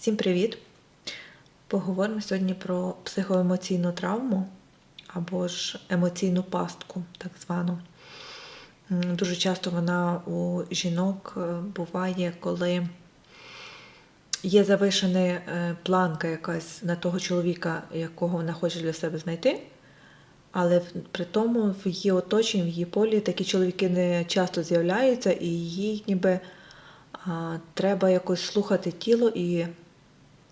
Всім привіт! Поговоримо сьогодні про психоемоційну травму або ж емоційну пастку, так звану. Дуже часто вона у жінок е, буває, коли є завишена е, планка якась на того чоловіка, якого вона хоче для себе знайти. Але при тому в її оточенні, в її полі такі чоловіки не часто з'являються, і їй ніби а, треба якось слухати тіло і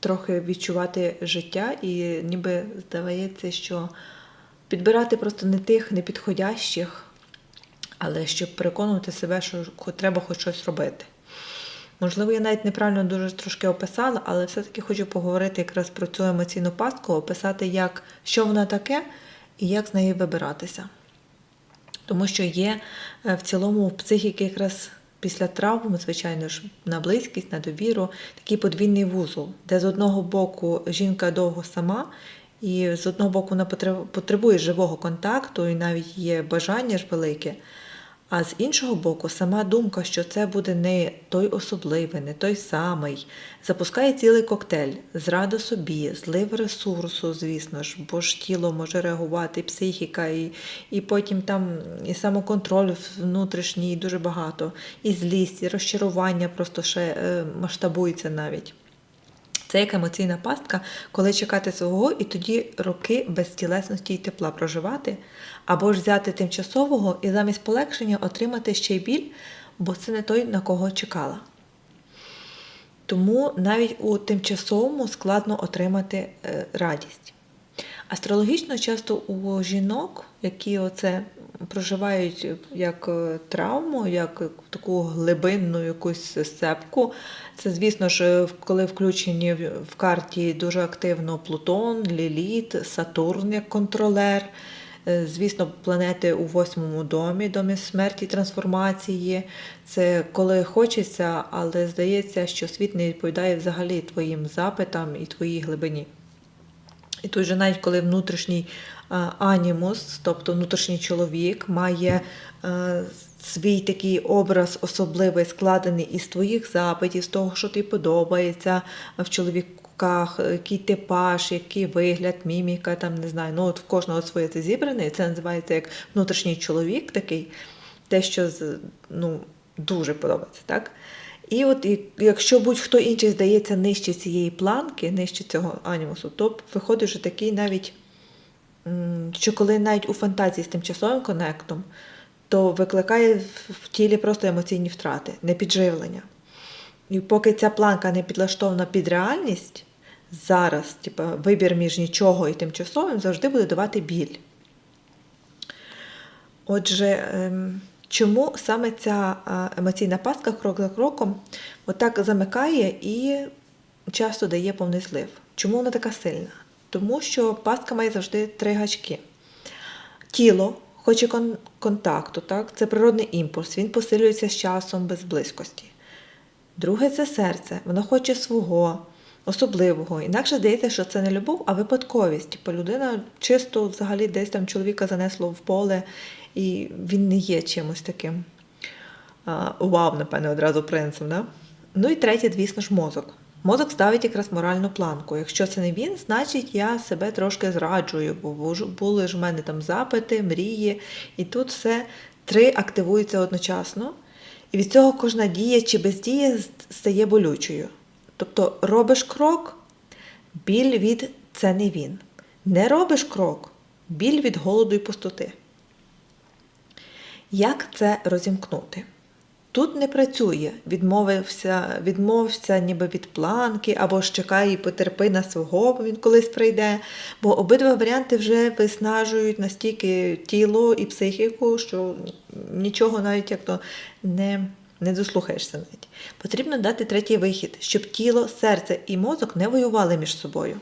трохи відчувати життя, і ніби здається, що підбирати просто не тих непідходящих, але щоб переконувати себе, що треба хоч щось робити. Можливо, я навіть неправильно дуже трошки описала, але все-таки хочу поговорити якраз про цю емоційну пастку, описати, як, що вона таке і як з неї вибиратися. Тому що є е, в цілому в психіки якраз після травм, звичайно ж, на близькість, на довіру, такий подвійний вузол, де з одного боку жінка довго сама, і з одного боку вона потреб- потребує живого контакту, і навіть є бажання ж велике. А з іншого боку, сама думка, що це буде не той особливий, не той самий, запускає цілий коктейль. Зрада собі, злив ресурсу, звісно ж, бо ж тіло може реагувати, і психіка, і, і потім там і самоконтроль внутрішній дуже багато, і злість, і розчарування просто ще е, масштабується навіть. Це як емоційна пастка, коли чекати свого і тоді роки без тілесності і тепла проживати, або ж взяти тимчасового і замість полегшення отримати ще й біль, бо це не той, на кого чекала. Тому навіть у тимчасовому складно отримати е, радість. Астрологічно часто у жінок, які оце проживають як е, травму, як таку глибинну якусь сцепку, це, звісно ж, коли включені в карті дуже активно Плутон, Ліліт, Сатурн як контролер. Е, Звісно, планети у восьмому домі, домі смерті, трансформації. Це коли хочеться, але здається, що світ не відповідає взагалі твоїм запитам і твоїй глибині. І тут же навіть коли внутрішній анімус, тобто внутрішній чоловік, має е, свій такий образ особливий, складений із твоїх запитів, з того, що тобі подобається в чоловіках, який типаж, який вигляд, міміка, там не знаю. Ну от в кожного своє це зібране, і це називається як внутрішній чоловік такий, те, що ну, дуже подобається, так? І от якщо будь-хто інший здається нижче цієї планки, нижче цього анімусу, то виходить вже такий навіть, що коли навіть у фантазії з тимчасовим конектом, то викликає в- тілі просто емоційні втрати, непідживлення. І поки ця планка не підлаштована під реальність, зараз, типу, вибір між нічого і тимчасовим завжди буде давати біль. Отже, ем, чому саме ця емоційна пастка крок за кроком отак замикає і часто дає повний злив? Чому вона така сильна? Тому що пастка має завжди три гачки. Тіло хоче кон- контакту, так? це природний імпульс, він посилюється з часом без близькості. Друге це серце, воно хоче свого, особливого. Інакше здається, що це не любов, а випадковість. Типу людина чисто взагалі десь там чоловіка занесло в поле, і він не є чимось таким. Вау, напевне, одразу принцем. Да? Ну і третє, звісно ж, мозок. Мозок ставить якраз моральну планку. Якщо це не він, значить я себе трошки зраджую, бо були ж в мене там запити, мрії, і тут все три активуються одночасно. І від цього кожна дія чи бездія стає болючою. Тобто робиш крок, біль від це не він. Не робиш крок, біль від голоду і пустоти. Як це розімкнути? Тут не працює, відмовився, відмовився ніби від планки, або ж чекай і потерпи на свого, бо він колись прийде. Бо обидва варіанти вже виснажують настільки тіло і психіку, що нічого навіть як то не, не дослухаєшся навіть. Потрібно дати третій вихід, щоб тіло, серце і мозок не воювали між собою.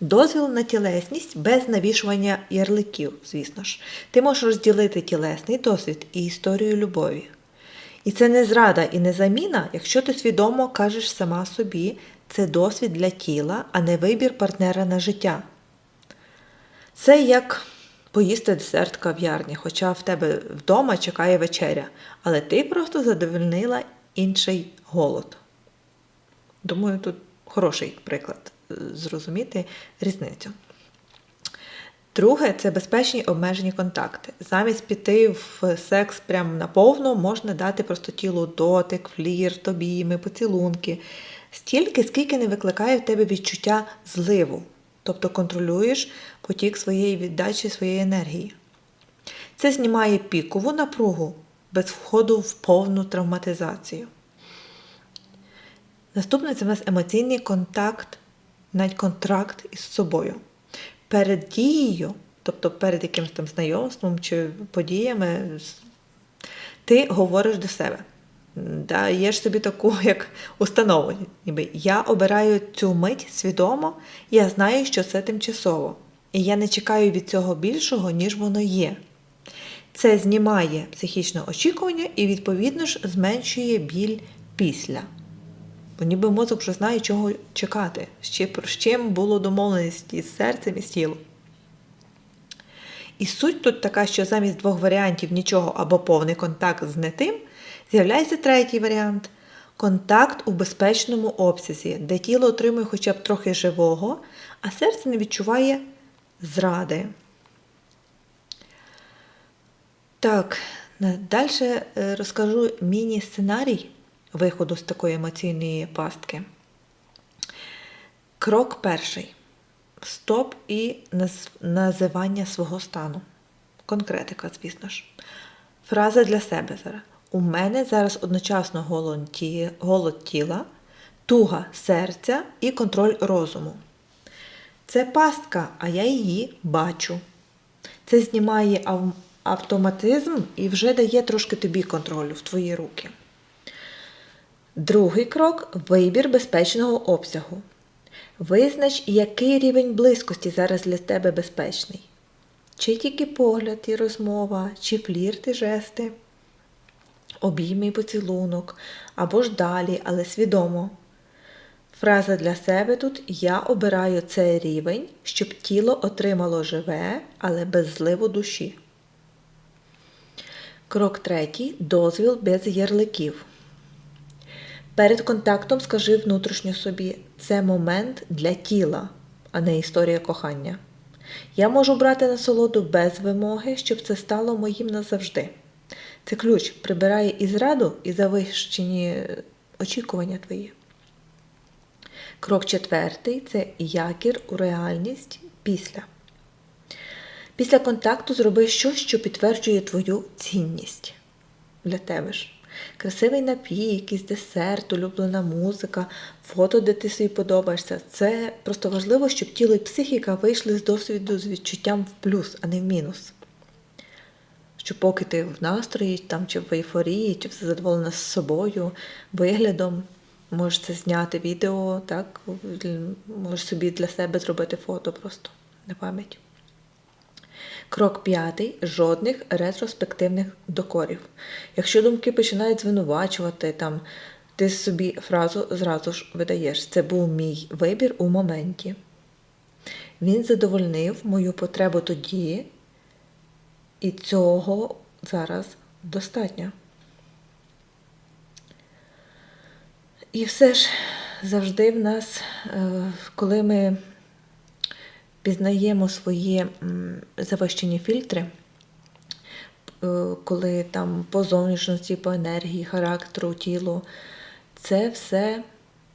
Дозвіл на тілесність без навішування ярликів, звісно ж. Ти можеш розділити тілесний досвід і історію любові. І це не зрада і не заміна, якщо ти свідомо кажеш сама собі, це досвід для тіла, а не вибір партнера на життя. Це як поїсти десерт в кав'ярні, хоча в тебе вдома чекає вечеря, але ти просто задовольнила інший голод. Думаю, тут хороший приклад е, зрозуміти різницю. Друге це безпечні обмежені контакти. Замість піти в секс прямо наповну, можна дати просто тілу дотик, флірт, обійми, поцілунки. Стільки, скільки не викликає в тебе відчуття зливу, тобто контролюєш потік своєї віддачі, своєї енергії. Це знімає пікову напругу без входу в повну травматизацію. Наступне це в нас емоційний контакт, навіть контракт із собою. Перед дією, тобто перед якимось там знайомством чи подіями, ти говориш до себе. Даєш собі таку як установу. Ніби я обираю цю мить свідомо, я знаю, що це тимчасово. І я не чекаю від цього більшого, ніж воно є. Це знімає психічне очікування і, відповідно ж, зменшує біль після. Бо ніби мозок вже знає, чого чекати, з чим було домовленість із серцем і з тілом. І суть тут така, що замість двох варіантів нічого або повний контакт з не тим, з'являється третій варіант контакт у безпечному обсязі, де тіло отримує хоча б трохи живого, а серце не відчуває зради. Так, далі розкажу міні-сценарій виходу з такої емоційної пастки. Крок перший. Стоп і називання свого стану. Конкретика, звісно ж. Фраза для себе зараз. У мене зараз одночасно голод тіла, туга серця і контроль розуму. Це пастка, а я її бачу. Це знімає автоматизм і вже дає трошки тобі контролю в твої руки. Другий крок вибір безпечного обсягу. Визнач, який рівень близькості зараз для тебе безпечний. Чи тільки погляд і розмова, чи флірт і жести, обійми і поцілунок, або ж далі, але свідомо. Фраза для себе тут Я обираю цей рівень, щоб тіло отримало живе, але без зливу душі. Крок третій дозвіл без ярликів. Перед контактом скажи внутрішньо собі, це момент для тіла, а не історія кохання. Я можу брати насолоду без вимоги, щоб це стало моїм назавжди. Це ключ прибирає і зраду, і завищені очікування твої. Крок четвертий це якір у реальність після. Після контакту зроби щось, що підтверджує твою цінність для тебе ж. Красивий напій, якийсь десерт, улюблена музика, фото, де ти собі подобаєшся. Це просто важливо, щоб тіло і психіка вийшли з досвіду з відчуттям в плюс, а не в мінус. Що поки ти в настрої, там, чи в ейфорії, чи все задоволена з собою, виглядом, можеш це зняти відео, так, можеш собі для себе зробити фото просто на пам'ять. Крок п'ятий жодних ретроспективних докорів. Якщо думки починають звинувачувати, там, ти собі фразу зразу ж видаєш. Це був мій вибір у моменті. Він задовольнив мою потребу тоді, і цього зараз достатньо. І все ж завжди в нас, е, коли ми пізнаємо свої завищені фільтри, е, коли там по зовнішності, по енергії, характеру, тілу. Це все,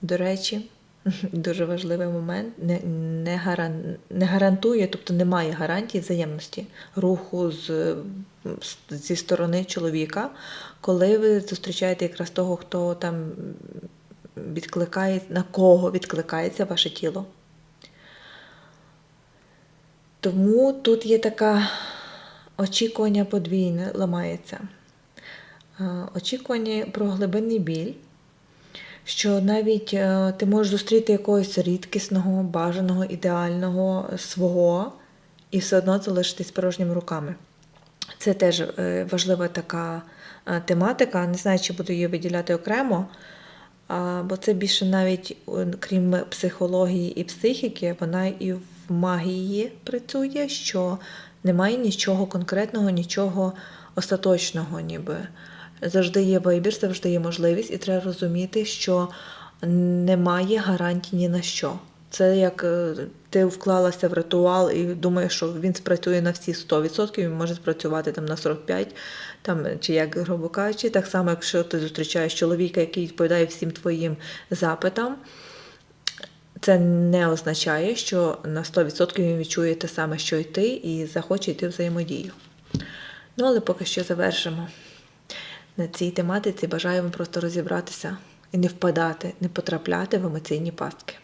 до речі, дуже важливий момент, не не, гаран, не гарантує, тобто немає гарантії взаємності руху з, зі сторони чоловіка, коли ви зустрічаєте якраз того, хто там відкликає, на кого відкликається ваше тіло. Тому тут є таке очікування подвійне ламається. Очікування про глибинний біль, що навіть е, ти можеш зустріти якогось рідкісного, бажаного, ідеального свого і все одно залишитись порожніми руками. Це теж е, важлива така е, тематика. Не знаю, чи буду її виділяти окремо, бо це більше навіть, крім психології і психіки, вона і в магії працює, що немає нічого конкретного, нічого остаточного, ніби. Завжди є вибір, завжди є можливість, і треба розуміти, що немає гарантій ні на що. Це як е, ти вклалася в ритуал і думаєш, що він спрацює на всі 100%, він може спрацювати там на 45%, там, чи як грубо кажучи, так само, якщо ти зустрічаєш чоловіка, який відповідає всім твоїм запитам, це не означає, що на 100% він відчує те саме, що й ти, і захоче йти взаємодію. Ну, але поки що завершимо. На цій тематиці бажаю вам просто розібратися і не впадати, не потрапляти в емоційні пастки.